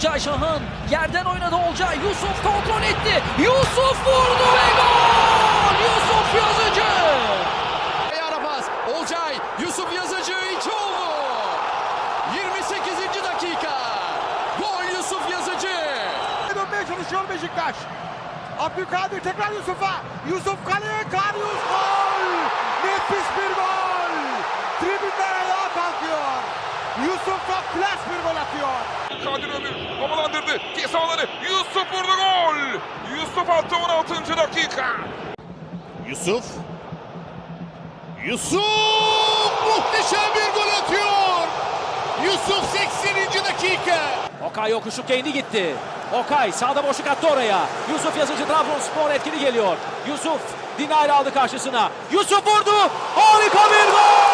Olcay Şahan yerden oynadı Olcay. Yusuf kontrol etti. Yusuf vurdu ve gol! Yusuf Yazıcı! Ara pas. Olcay, Yusuf Yazıcı içi oldu. 28. dakika. Gol Yusuf Yazıcı. Dönmeye çalışıyor Beşiktaş. Abdülkadir tekrar Yusuf'a. Yusuf kaleye Karius gol. Nefis bir gol. Tribünler ayağa kalkıyor. Yusuf çok klas bir gol Havalandırdı. Ceza alanı. Yusuf vurdu gol. Yusuf attı 16. dakika. Yusuf. Yusuf muhteşem bir gol atıyor. Yusuf 80. dakika. Okay yokuşu kendi gitti. Okay sağda boşluk attı oraya. Yusuf Yazıcı Trabzonspor etkili geliyor. Yusuf Dinay'la aldı karşısına. Yusuf vurdu. Harika bir gol!